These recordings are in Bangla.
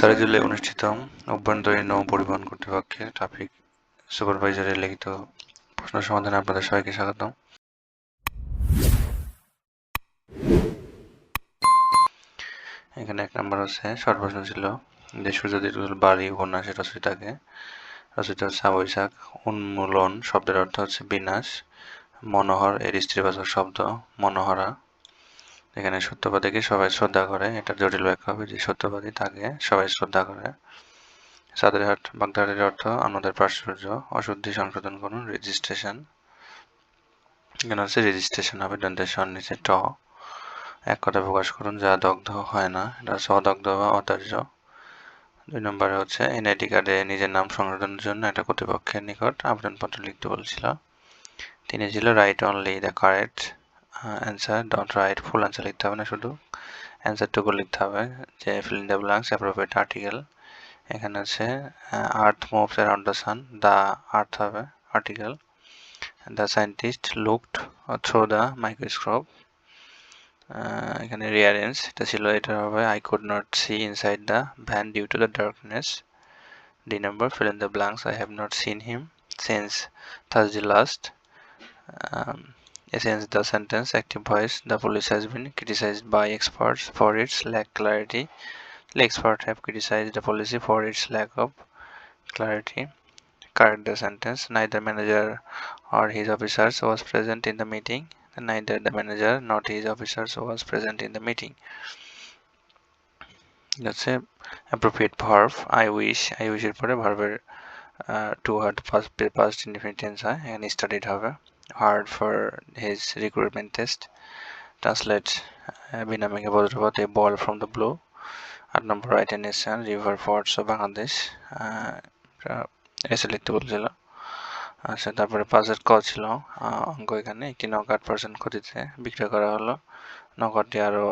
সারিজুলে অনুষ্ঠিত অভ্যন্তরীণ নৌ পরিবহন কর্তৃপক্ষের ট্রাফিক সুপারভাইজারের লিখিত প্রশ্ন সমাধানে আপনাদের সবাইকে স্বাগত এখানে এক নম্বর হচ্ছে শর্ট প্রশ্ন ছিল যে সূর্যদীপ বাড়ি উপন্যাসের রচয়িতাকে রচিত হচ্ছে বৈশাখ উন্মূলন শব্দের অর্থ হচ্ছে বিনাশ, মনোহর এর স্ত্রীবাচক শব্দ, মনোহরা। এখানে সত্যবাদীকে সবাই শ্রদ্ধা করে, এটা জটিল ব্যাখ্যা হবে যে সত্যবাদী তাকে সবাই শ্রদ্ধা করে। সাদরহাট, বাগদাদের অর্থ আমাদের প্রাচুর্য, অশুদ্ধি সংশোধন করুন, রেজিস্ট্রেশন। এখানে হচ্ছে রেজিস্ট্রেশন হবে দন্তের নিচে ট। এক কথা প্রকাশ করুন, যা দগ্ধ হয় না, এটা হচ্ছে অদগ্ধ বা অতার্য। দুই নম্বরে হচ্ছে, এনআইডি কার্ডে নিজের নাম সংশোধনের জন্য একটা কর্তৃপক্ষের নিকট আবেদনপত্র লিখতে বলছিল। তিনি ছিল write only the correct. Answer dot right full answer লিখতে হবে না শুধু। অ্যান্সারটুকু লিখতে হবে, যে fill in the blanks appropriate article এখানে আছে earth moves around the sun the earth হবে article the scientist looked through the microscope এখানে রিয়ারেন্স এটা ছিল, এটা হবে I could not see inside the van due to the darkness D number fill in the blanks I have not seen him since Thursday last Essence the sentence active voice the police has been criticized by experts for its lack clarity the experts have criticized the policy for its lack of clarity correct the sentence neither manager or his officers was present in the meeting neither the manager nor his officers was present in the meeting that's a appropriate verb i wish i wish এর পরে ভার্বের to hard past past indefinite tense হয় এখানে স্টাডিড হবে hard for his recruitment test. Translate বিনামিকে বজ্রপাত a ball from the blue আট number write nation river forts of Bangladesh এসে লিখতে বলছিল আচ্ছা তারপরে পাঁচের ক ছিল অঙ্ক এখানে, একটি নৌকা আট পার্সেন্ট ক্ষতিতে বিক্রি করা হলো। নৌকাটি আরও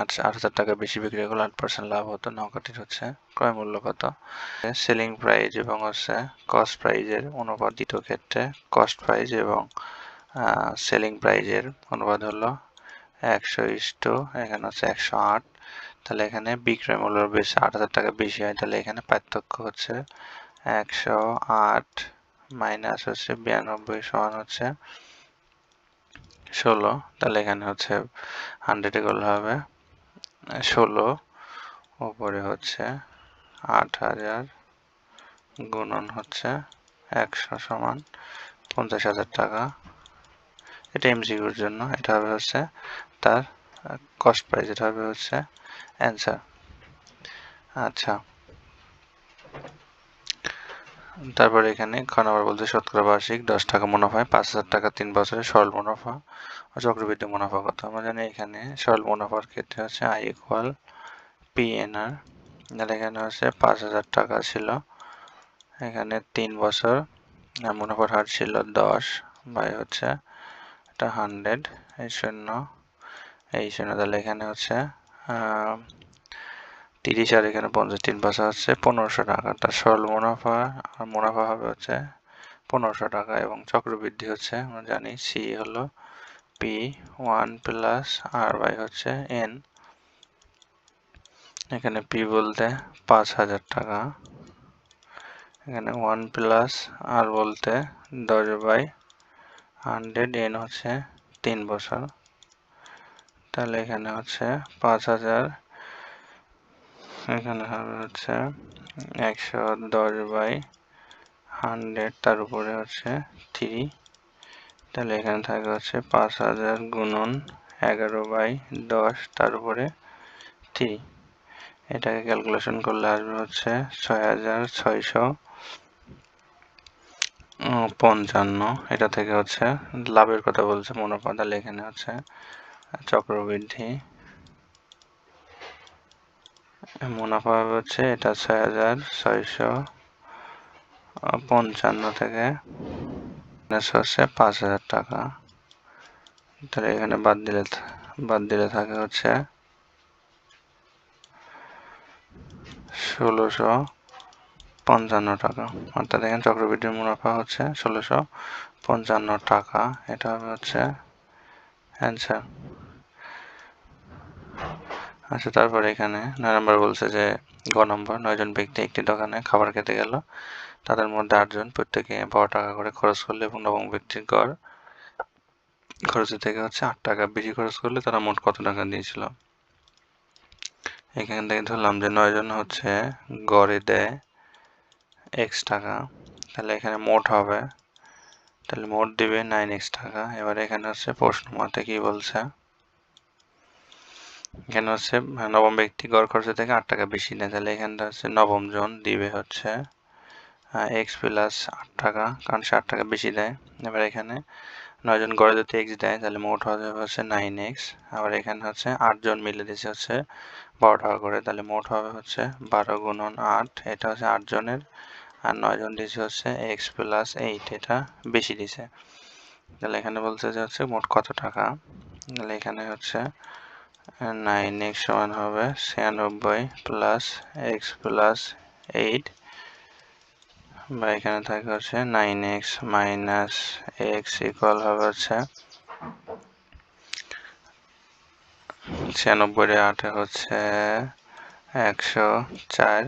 আট আট হাজার টাকা বেশি বিক্রি করলে আট পার্সেন্ট লাভ হতো। নৌকাটির হচ্ছে ক্রয় মূল্য কত? সেলিং প্রাইস এবং হচ্ছে কস্ট প্রাইজের অনুপাত দ্বিতীয় ক্ষেত্রে কস্ট প্রাইস এবং সেলিং প্রাইজের অনুবাদ হলো একশো ইস্টু এখানে হচ্ছে একশো আট। তাহলে এখানে বিক্রয় মূল্য বেশি আট হাজার টাকা বেশি হয়, তাহলে এখানে পার্থক্য হচ্ছে একশো আট মাইনাস হচ্ছে বিরানব্বই সমান হচ্ছে ষোলো। তাহলে এখানে হচ্ছে হান্ড্রেডে করলে হবে ষোলো ওপরে হচ্ছে আট হাজার গুণন হচ্ছে একশো সমান পঞ্চাশ হাজার টাকা। এটা এমসিকিউর জন্য, এটা হবে হচ্ছে তার কস্ট প্রাইস এটা হবে হচ্ছে অ্যান্সার আচ্ছা। তারপরে এখানে খ নম্বর বলতে শতকরা বার্ষিক দশ টাকা মুনাফা পাঁচ হাজার টাকা তিন বছরের সরল মুনাফা ও চক্রবৃদ্ধি মুনাফা কত? আমরা জানি এখানে সরল মুনাফার ক্ষেত্রে হচ্ছে I equal P N R তাহলে এখানে হচ্ছে পাঁচ হাজার টাকা ছিল। এখানে তিন বছর মুনাফার হার ছিল দশ, বাই হচ্ছে এটা হান্ড্রেড এই শূন্য এই শূন্য, তাহলে এখানে হচ্ছে তিরিশ আর এখানে পঞ্চাশ, তিন পাশে হচ্ছে পনেরোশো টাকা। তার সরল মুনাফা, আর মুনাফা হবে হচ্ছে পনেরোশো টাকা এবং চক্রবৃদ্ধি হচ্ছে, আমরা জানি সি হলো P one plus R by হচ্ছে এন এখানে পি বলতে পাঁচ হাজার টাকা। এখানে ওয়ান প্লাস আর বলতে দশ বাই হান্ড্রেড, এন হচ্ছে তিন বছর। তাহলে এখানে হচ্ছে পাঁচ হাজার। এখানে হবে হচ্ছে একশো দশ বাই হান্ড্রেড, তার উপরে হচ্ছে থ্রি। তাহলে এখানে থাকে হচ্ছে পাঁচ হাজার গুণন এগারো বাই দশ, তার উপরে থ্রি। এটাকে ক্যালকুলেশন করলে আসবে হচ্ছে ছয় হাজার ছয়শো পঞ্চান্ন। এটা থেকে হচ্ছে লাভের কথা বলছে মুনাফা তাহলে এখানে হচ্ছে চক্রবৃদ্ধি। মুনাফা হচ্ছে এটা ছয় হাজার ছয়শো পঞ্চান্ন থেকে হচ্ছে পাঁচ হাজার টাকা। তাহলে এখানে বাদ দিলে বাদ দিলে থাকে হচ্ছে ষোলোশো পঞ্চান্ন টাকা। অর্থাৎ এখানে চক্রবৃদ্ধির মুনাফা হচ্ছে ষোলোশো পঞ্চান্ন টাকা। এটা হবে হচ্ছে অ্যান্সার আচ্ছা তারপর এখানে নয় নম্বর বলছে যে, গ নম্বর, নয়জন ব্যক্তি একটি দোকানে খাবার খেতে গেল। তাদের মধ্যে আটজন প্রত্যেকে বারো টাকা করে খরচ করলে এবং নবম ব্যক্তির গড় খরচের থেকে হচ্ছে আট টাকা বেশি খরচ করলে। তারা মোট কত টাকা দিয়েছিল? এখান থেকে ধরলাম যে, নয়জন হচ্ছে গড়ে দেয় এক্স টাকা। তাহলে এখানে মোট হবে। তাহলে মোট দিবে নাইন এক্স টাকা। এবার এখানে হচ্ছে প্রশ্ন মতে কি বলছে? এখানে হচ্ছে নবম ব্যক্তি গড় খরচ থেকে আট টাকা বেশি নেয়। তাহলে এখানটা হচ্ছে নবম জন দিবে হচ্ছে এক্স প্লাস আট টাকা। কারণ সে আট টাকা বেশি দেয়। এবার এখানে নয়জন গড়ে যদি এক্স দেয়, তাহলে মোট হবে হচ্ছে নাইন এক্স আবার এখানে হচ্ছে আটজন মিলে দিচ্ছে হচ্ছে বারো টাকা করে। তাহলে মোট হবে হচ্ছে বারো গুণন আট। এটা হচ্ছে আটজনের আর নয়জন দিচ্ছে হচ্ছে এক্স প্লাস এইট এটা বেশি দিছে। তাহলে এখানে বলছে যে হচ্ছে মোট কত টাকা? তাহলে এখানে হচ্ছে নাইন এক্স সমান হবে ছিয়ানব্বই প্লাস এক্স প্লাস এইট বা এখানে থাকে হচ্ছে nine X minus X equal হবে হচ্ছে ছিয়ানব্বই আটে হচ্ছে একশো চার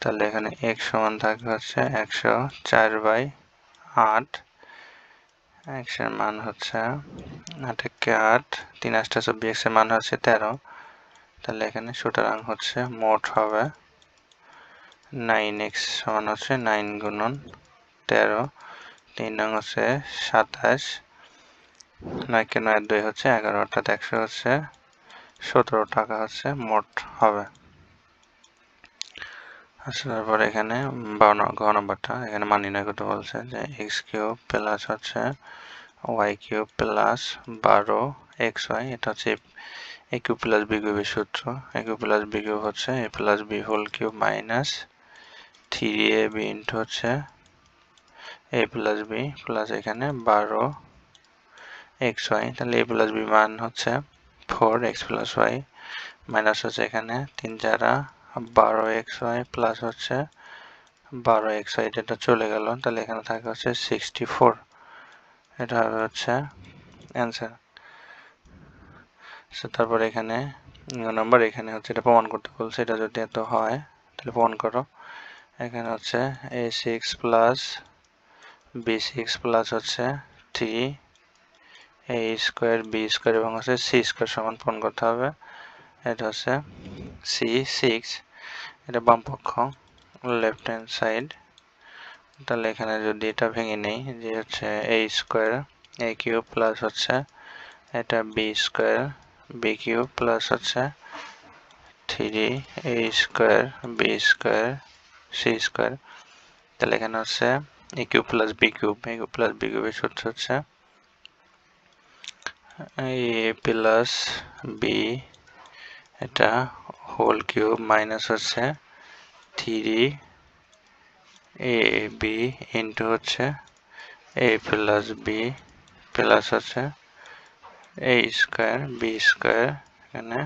তাহলে এখানে এক সমান থাকবে হচ্ছে একশো চার বাই আট। এক্সের মান হচ্ছে আটেককে আট। তিন আটটা চব্বিশ এক্সের মান হচ্ছে তেরো। তাহলে এখানে সুতরাং হচ্ছে মোট হবে নাইন এক্স সমান হচ্ছে নাইন গুণন তেরো। তিন নং হচ্ছে সাতাশ। নয়কে নয় দুই হচ্ছে এগারো, অর্থাৎ একশো হচ্ছে সতেরো টাকা হচ্ছে মোট হবে। আচ্ছা তারপর এখানে বারো ঘ নম্বরটা, এখানে মান নির্ণয় করতে বলছে যে এক্স কিউব প্লাস হচ্ছে ওয়াই কিউব প্লাস বারো এক্স ওয়াই এটা হচ্ছে এ প্লাস বি কিউবের সূত্র। A cube plus B cube হচ্ছে A plus B whole cube minus three A B into হচ্ছে এ প্লাস বি প্লাস এখানে বারো এক্স ওয়াই তাহলে এ প্লাস বি মান হচ্ছে four X plus Y minus হচ্ছে এখানে তিন চারা বারো এক্স ওয়াই প্লাস হচ্ছে বারো এক্স ওয়াই, এটা চলে গেল। তাহলে এখানে থাকে হচ্ছে সিক্সটি ফোর এটা হবে হচ্ছে অ্যান্সার তারপর এখানে নাম্বার এখানে হচ্ছে এটা প্রমাণ করতে বলছে, এটা যদি এত হয়, তাহলে প্রমাণ করো। এখানে হচ্ছে A six plus B six plus হচ্ছে three A square B square এবং হচ্ছে সি স্কোয়ার সমান পূরণ করতে হবে। এটা হচ্ছে সি সিক্স এটা বাম পক্ষ লেফট হ্যান্ড সাইড তাহলে এখানে যদি এটা ভেঙে নেই, যে হচ্ছে A square A cube plus হচ্ছে এটা B square B cube plus হচ্ছে three A square B square C square তাহলে এখানে হচ্ছে A cube plus B cube A cube plus B কিউবের সূত্র হচ্ছে এ প্লাস বি এটা হোল কিউব মাইনাস হচ্ছে থ্রি এ বি ইন্টু হচ্ছে এ প্লাস বি প্লাস হচ্ছে এ স্কোয়ার বি স্কোয়ার এখানে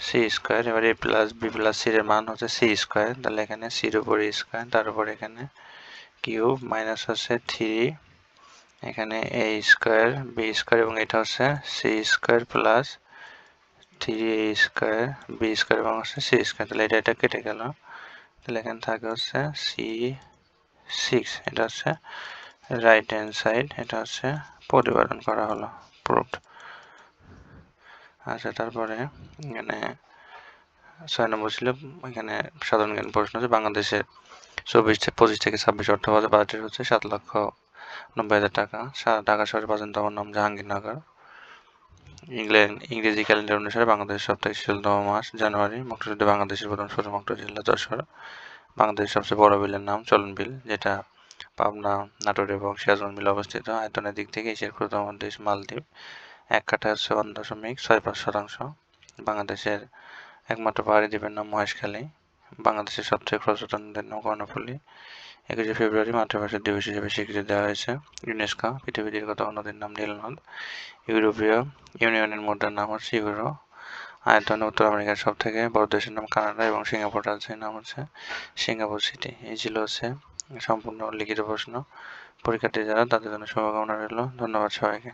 সি স্কোয়ার এবার এ প্লাস বি প্লাস সির মান হচ্ছে সি স্কোয়ার তাহলে এখানে সির উপর স্কোয়ার তার উপর এখানে কিউব মাইনাস হচ্ছে থ্রি এখানে এ স্কোয়ার বি স্কোয়ার এবং এটা হচ্ছে C square plus three A square B square এবং হচ্ছে সি স্কোয়ার তাহলে এটা এটা কেটে গেল। তাহলে এখানে থাকে হচ্ছে সি সিক্স এটা হচ্ছে রাইট হ্যান্ড সাইড এটা হচ্ছে প্রতিপাদন করা হলো প্রুফড আচ্ছা তারপরে এখানে ছয় নম্বর ছিল, এখানে সাধারণ জ্ঞান প্রশ্ন আছে বাংলাদেশের চব্বিশ পঁচিশ থেকে ছাব্বিশ অর্থ বাজেট হচ্ছে সাত লক্ষ নব্বই হাজার টাকা। ঢাকা শহরের প্রাচীনতম নাম জাহাঙ্গীরনগর। ইংল্যান্ড, ইংরেজি ক্যালেন্ডার অনুসারে বাংলাদেশের সবথেকে শীতলতম মাস জানুয়ারি। মুক্তিযুদ্ধে বাংলাদেশের প্রথম ছোট মুক্ত জেলা যশোর বাংলাদেশের সবচেয়ে বড় বিলের নাম চলন বিল যেটা পাবনা, নাটোর এবং সিরাজগঞ্জ মিলে অবস্থিত। আয়তনের দিক থেকে এশিয়ার ক্ষুদ্রতম দেশ মালদ্বীপ। এক কাঠা হচ্ছে দশমিক ছয় পাঁচ শতাংশ। বাংলাদেশের একমাত্র পাহাড়ি দ্বীপের নাম মহেশখালী। বাংলাদেশের সবচেয়ে নাম কর্ণফুলী একুশে ফেব্রুয়ারি মাতৃভাষা দিবস হিসেবে স্বীকৃতি দেওয়া হয়েছে। ইউনেস্কো পৃথিবীর দীর্ঘত নদীর নাম নীলনদ ইউরোপীয় ইউনিয়নের মুদ্রার নাম হচ্ছে ইউরো। আয়তন উত্তর আমেরিকার সব থেকে বড় দেশের নাম কানাডা এবং সিঙ্গাপুর রাজধানীর নাম হচ্ছে সিঙ্গাপুর সিটি। এই ছিল হচ্ছে সম্পূর্ণ লিখিত প্রশ্ন। পরীক্ষার্থী যারা তাদের জন্য শুভকামনা রইল। ধন্যবাদ সবাইকে।